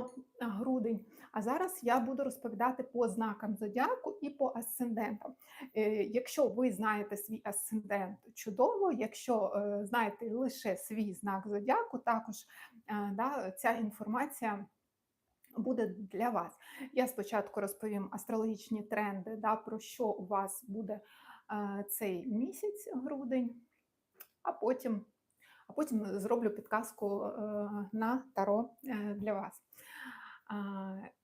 про грудень. А зараз я буду розповідати по знакам зодіаку і по асцендентам. Е, Якщо ви знаєте свій асцендент, чудово. Якщо е, знаєте лише свій знак зодіаку, також е, да, ця інформація. Буде для вас. Я спочатку розповім астрологічні тренди, да, про що у вас буде е, цей місяць, грудень, а потім а потім зроблю підказку е, на таро е, для вас.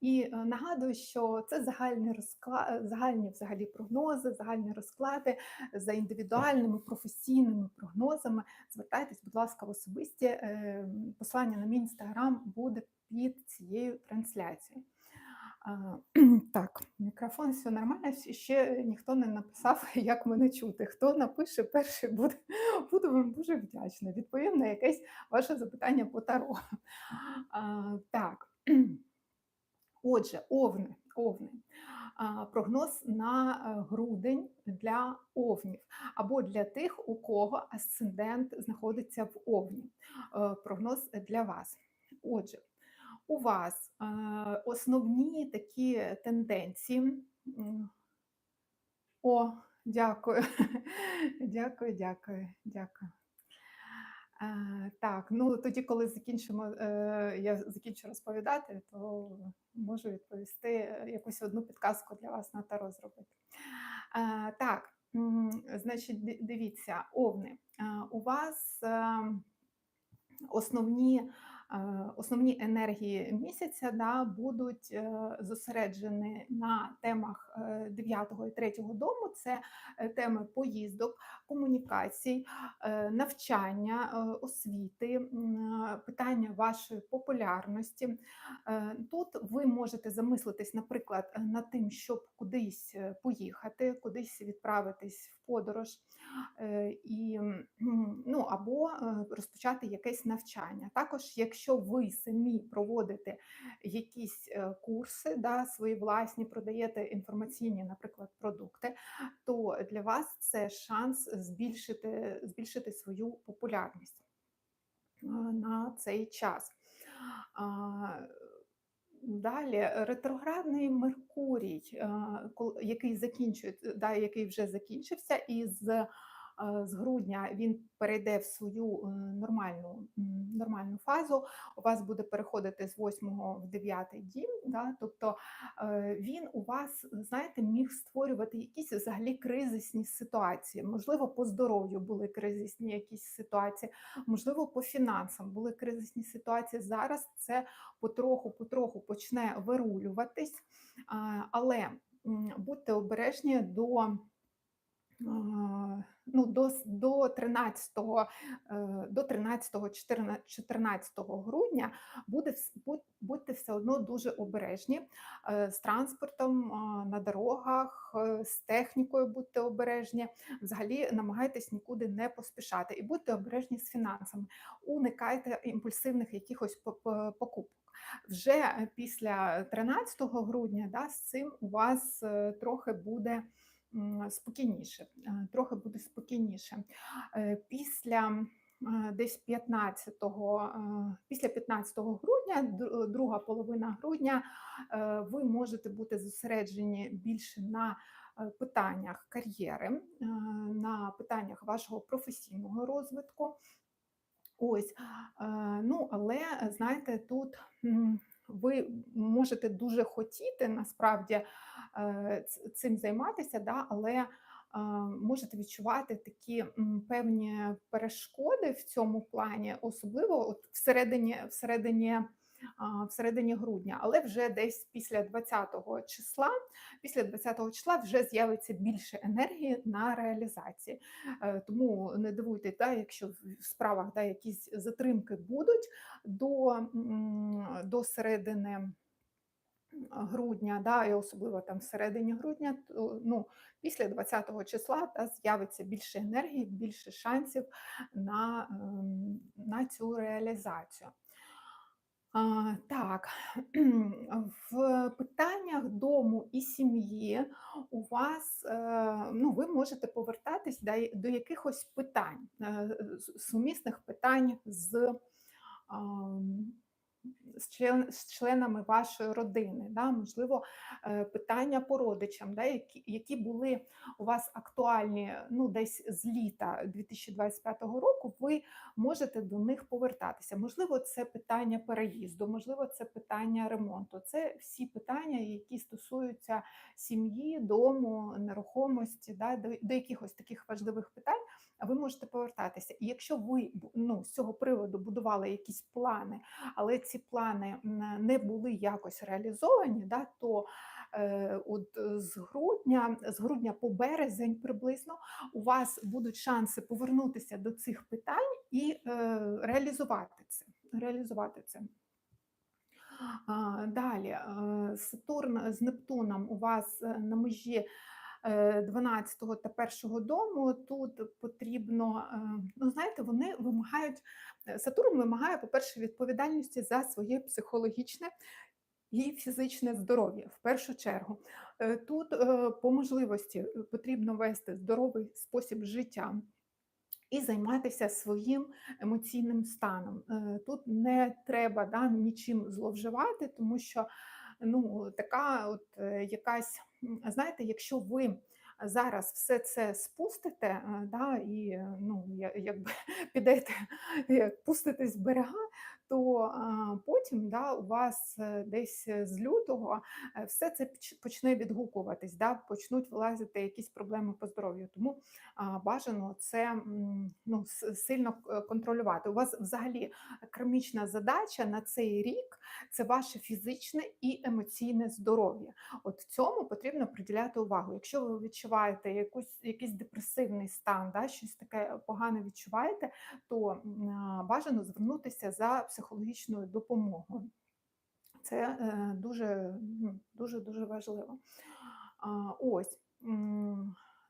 І е, нагадую, що це загальні розклад, загальні взагалі прогнози, загальні розклади за індивідуальними професійними прогнозами. Звертайтесь, будь ласка, в особисті. Посилання на мій інстаграм буде під цією трансляцією. Так, мікрофон все нормально. Ще ніхто не написав, як мене чути. Хто напише перший, буде, буду вам дуже вдячна. Відповім на якесь ваше запитання по таро. Так. Отже, овни. овни. Прогноз на е, грудень для овнів або для тих, у кого асцендент знаходиться в овні. Е, прогноз для вас. Отже, у вас е, основні такі тенденції. О, дякую. Дякую, дякую, дякую. Е, так, ну тоді, коли закінчимо, е, я закінчу розповідати, то можу відповісти якусь одну підказку для вас на таро зробити. Так, значить, дивіться, овни. У вас основні Е, основні енергії місяця да, будуть е, зосереджені на темах 9 е, і 3 дому. Це теми поїздок, комунікацій, навчання, освіти, питання вашої популярності. Тут ви можете замислитись, наприклад, над тим, щоб кудись поїхати, кудись відправитись в подорож, і, ну, або розпочати якесь навчання. Також, якщо ви самі проводите якісь е, курси, да, свої власні продаєте інформаційні, наприклад, продукти, то для вас це шанс збільшити, збільшити свою популярність е, на цей час. Далі ретроградний Меркурій, е, який закінчує, да, який вже закінчився, і з з грудня він перейде в свою е, нормальну нормальну фазу. У вас буде переходити з 8 в 9 дім. Да? Тобто е, він у вас, знаєте, міг створювати якісь взагалі кризисні ситуації. Можливо, по здоров'ю були кризисні якісь ситуації, можливо, по фінансам були кризисні ситуації. Зараз це потроху-потроху почне вирулюватись, але будьте обережні до ну, до до 13 е, до 13 14 грудня буде будьте все одно дуже обережні е, з транспортом на дорогах, е, з технікою будьте обережні. Взагалі намагайтесь нікуди не поспішати і будьте обережні з фінансами. Уникайте імпульсивних якихось покупок. Вже після 13 грудня да, з цим у вас трохи буде спокійніше, е, трохи буде спокійніше. Е, після е, десь 15-го, після 15 грудня, друга половина грудня, ви можете бути зосереджені більше на питаннях кар'єри, на питаннях вашого професійного розвитку. Ось, ну, але знаєте, тут ви можете дуже хотіти насправді цим займатися, да, але е, можете відчувати такі певні перешкоди в цьому плані, особливо от всередині всередині всередині грудня, але вже десь після 20-го числа, після 20-го числа вже з'явиться більше енергії на реалізації. Е, тому не дивуйтесь, да, якщо в справах да, якісь затримки будуть до, до середини. Грудня, да, і особливо там всередині грудня, то ну, після 20-го числа да, з'явиться більше енергії, більше шансів на, ем, на цю реалізацію. А, Так, в питаннях дому і сім'ї у вас е, ну, ви можете повертатись до якихось питань, е, сумісних питань з з член з членами вашої родини, да, можливо, е, питання по родичам, да, які які були у вас актуальні, ну, десь з літа 2025 року, ви можете до них повертатися. Можливо, це питання переїзду, можливо, це питання ремонту. Це всі питання, які стосуються сім'ї, дому, нерухомості, да, до до якихось таких важливих питань, ви можете повертатися. І якщо ви ну, з цього приводу будували якісь плани, але ці плани, м, не були якось реалізовані, да, то, е, от, е, з грудня з грудня по березень приблизно у вас будуть шанси повернутися до цих питань і, е, реалізувати це реалізувати це. Далі, Сатурн з Нептуном у вас, на межі, е, 12 та 1 дому. Тут потрібно, е, ну, знаєте, вони вимагають е, Сатурн вимагає, по-перше, відповідальності за своє психологічне і фізичне здоров'я в першу чергу. Е, тут, е, по можливості, е, потрібно вести здоровий спосіб життя і займатися своїм емоційним станом. Е, Тут не треба да, нічим зловживати, тому що ну, така от е, якась, знаєте, якщо ви зараз все це спустите, е, да, і е, ну, якби підете, пуститесь в берега, то потім да, у вас е, десь е, з лютого е, все це почне відгукуватись, да, почнуть вилазити якісь проблеми по здоров'ю. Тому бажано це ну, сильно контролювати. У вас взагалі кармічна задача на цей рік це ваше фізичне і емоційне здоров'я. От цьому потрібно приділяти увагу. Якщо ви відчуваєте якусь, якийсь депресивний стан, да, щось таке погане відчуваєте, то бажано звернутися за психологічною допомогою. Це е, дуже, ну, дуже дуже важливо. Ось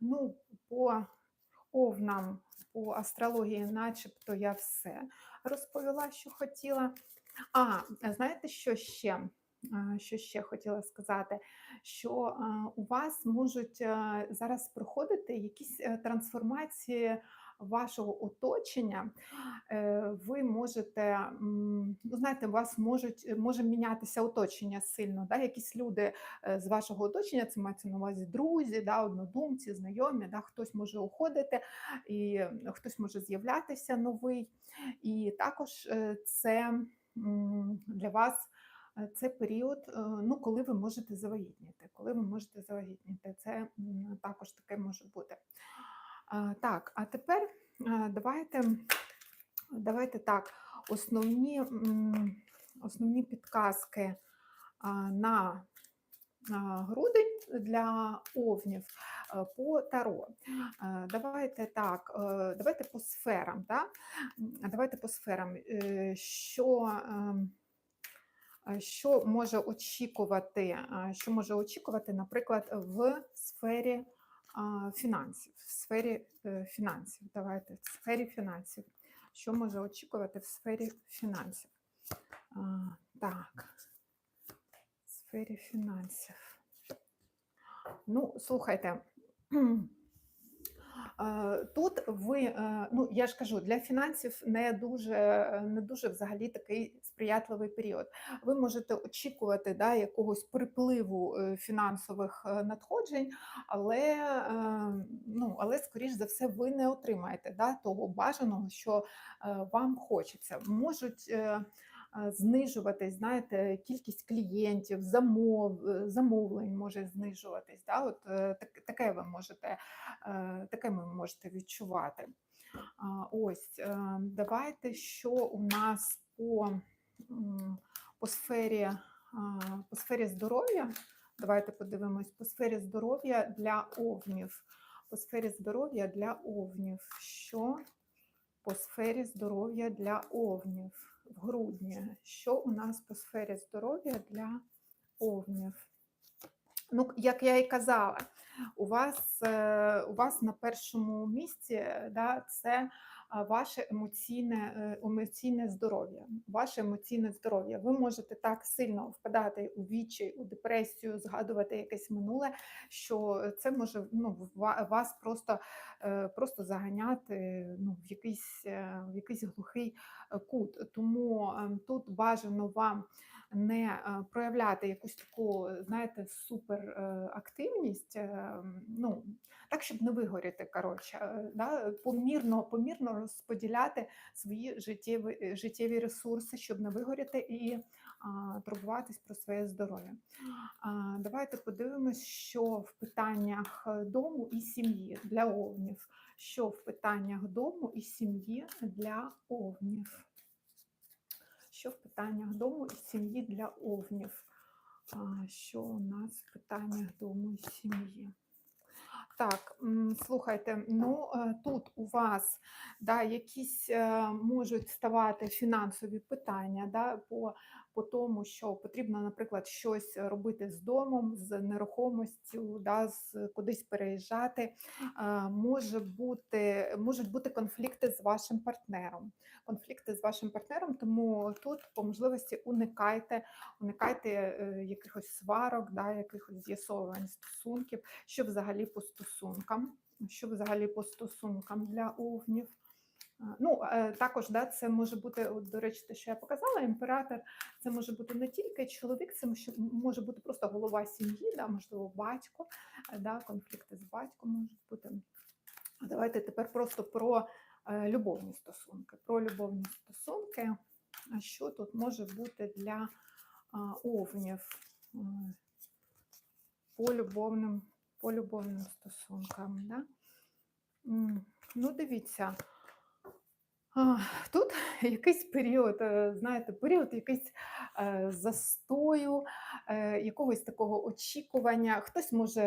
ну, по овнам, по астрології, начебто, я все розповіла, що хотіла. А, знаєте, що ще? Що ще хотіла сказати? Що у вас можуть зараз проходити якісь е, трансформації вашого оточення. Е, Ви можете, ну знаєте, у вас можуть може мінятися оточення сильно. Да? Якісь люди е, з вашого оточення, це мається на увазі друзі, да, однодумці, знайомі, да? хтось може уходити, і хтось може з'являтися новий. І також е, це для вас це період, ну, коли ви можете завагітніти. Коли ви можете завагітніти, це також таке може бути. Так, а тепер е, давайте, давайте так, основні, основні підказки на грудень для овнів е, по таро. Е, Давайте так, е, давайте по сферам. Да? Давайте по сферам. Е, Що, ем, е, що може очікувати, е, що може очікувати, наприклад, в сфері фінансів, в сфері е, фінансів. Давайте в сфері фінансів. Що може очікувати в сфері фінансів? Так, в сфері фінансів. Ну, слухайте. Е, Тут ви, е, ну я ж кажу, для фінансів не дуже, е, не дуже взагалі такий сприятливий період. Ви можете очікувати да, якогось припливу фінансових надходжень, але, е, ну, але скоріш за все, ви не отримаєте да, того бажаного, що вам хочеться. Можуть знижуватись, знаєте, кількість клієнтів, замов, е, замовлень може знижуватись. Да? От, е, так, таке ви можете, е, таке ви можете відчувати. Ось, давайте, що у нас по, по сфері, по сфері здоров'я. Давайте подивимось по сфері здоров'я для овнів. По сфері здоров'я для овнів. Що по сфері здоров'я для овнів в грудні? Що у нас по сфері здоров'я для овнів? Ну, як я і казала, у вас, е, у вас на першому місці да, це ваше емоційне, е, емоційне здоров'я. Ваше емоційне здоров'я. Ви можете так сильно впадати у вічі, у депресію, згадувати якесь минуле, що це може ну, ва- вас просто, е, просто заганяти ну, в, якийсь, е, в якийсь глухий кут. Тому тут бажано вам не проявляти якусь таку, знаєте, суперактивність, ну, так, щоб не вигоріти, коротше, е, да, помірно, помірно розподіляти свої життєві, е, життєві ресурси, щоб не вигоріти і а, турбуватись про своє здоров'я. А, Давайте подивимось, що в питаннях дому і сім'ї для овнів. Що в питаннях дому і сім'ї для овнів? Що в питаннях дому і сім'ї для овнів? А, Що у нас в питаннях дому і сім'ї? Так, слухайте, ну е, тут у вас да, якісь е, можуть ставати фінансові питання да, по, по тому, що потрібно, наприклад, щось робити з домом, з нерухомістю, да, з кудись переїжджати. Може бути, можуть бути конфлікти з вашим партнером. Конфлікти з вашим партнером, тому тут по можливості уникайте, уникайте е, якихось сварок, да, якихось з'ясовувань стосунків, що взагалі по стосункам, що взагалі по стосункам для овнів. Ну, е, також да, це може бути, от, до речі, те, що я показала, імператор, це може бути не тільки чоловік, це може- бути просто голова сім'ї, да, можливо, батько, е, да, конфлікти з батьком можуть бути. Давайте тепер просто про е, любовні стосунки. Про любовні стосунки. А що тут може бути для овнів по любовним, по любовним стосункам? Да? Ну, дивіться. Тут якийсь період, е, знаєте, період якийсь е, застою, е, якогось такого очікування. Хтось може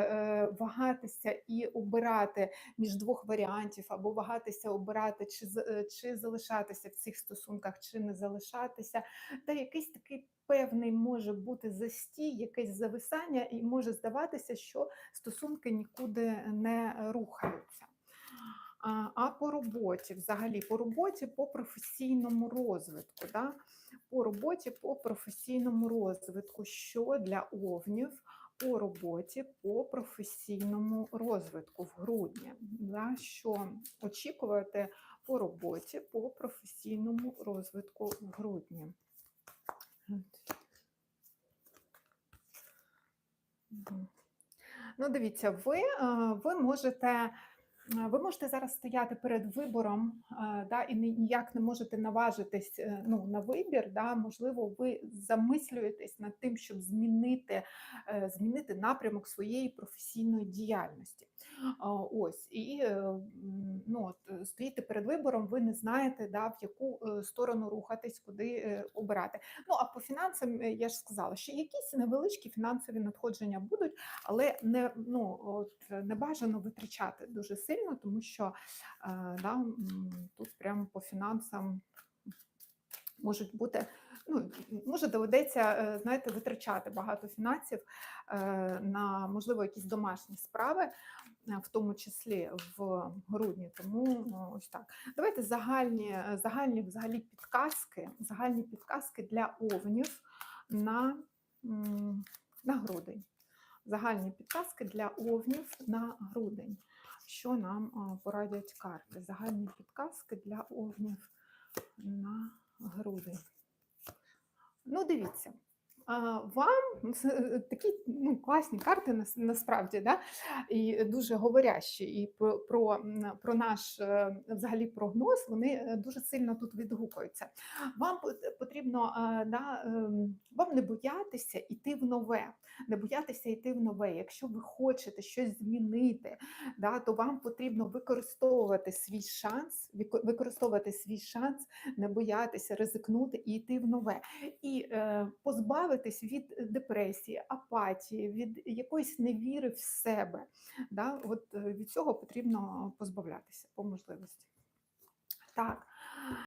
вагатися і обирати між двох варіантів, або вагатися обирати, чи, чи залишатися в цих стосунках, чи не залишатися. Та якийсь такий певний може бути застій, якесь зависання, і може здаватися, що стосунки нікуди не рухаються. А, по роботі, взагалі, по роботі, по професійному розвитку, да? по роботі, по професійному розвитку, що для овнів по роботі, по професійному розвитку в грудні, да? що очікувати по роботі, по професійному розвитку в грудні. Ну, дивіться, ви, е, ви можете. Е, Ви можете зараз стояти перед вибором, е, да, і ні- ніяк не можете наважитись е, ну, на вибір. Да, можливо, ви замислюєтесь над тим, щоб змінити, змінити напрямок своєї професійної діяльності. Ось і е, ну, от, е, перед вибором, ви не знаєте, да, в яку е, сторону рухатись, куди обирати. Ну а по фінансам я ж сказала, що якісь невеличкі фінансові надходження будуть, але не ну от не бажано витрачати дуже сильно, тому що да, тут прямо по фінансам можуть бути. Ну, може, доведеться, знаєте, витрачати багато фінансів на, можливо, якісь домашні справи, в тому числі в грудні. Тому ну, ось так. Давайте загальні, е, загальні взагалі підказки, загальні підказки для овнів на, на грудень. Загальні підказки для овнів на грудень. Що нам порадять карти? Загальні підказки для овнів на грудень. Ну, дивіться, вам такі ну, класні карти насправді, да? і дуже говорящі. І про, про, наш е, взагалі прогноз вони е, дуже сильно тут відгукуються. Вам потрібно е, да, ем, вам не боятися йти в нове, не боятися йти в нове. Якщо ви хочете щось змінити, да, то вам потрібно використовувати свій шанс, використовувати свій шанс, не боятися ризикнути і йти в нове і е, позбавитись від депресії, апатії, від якоїсь невіри в себе. Да? От е, від цього потрібно позбавлятися по можливості. Так,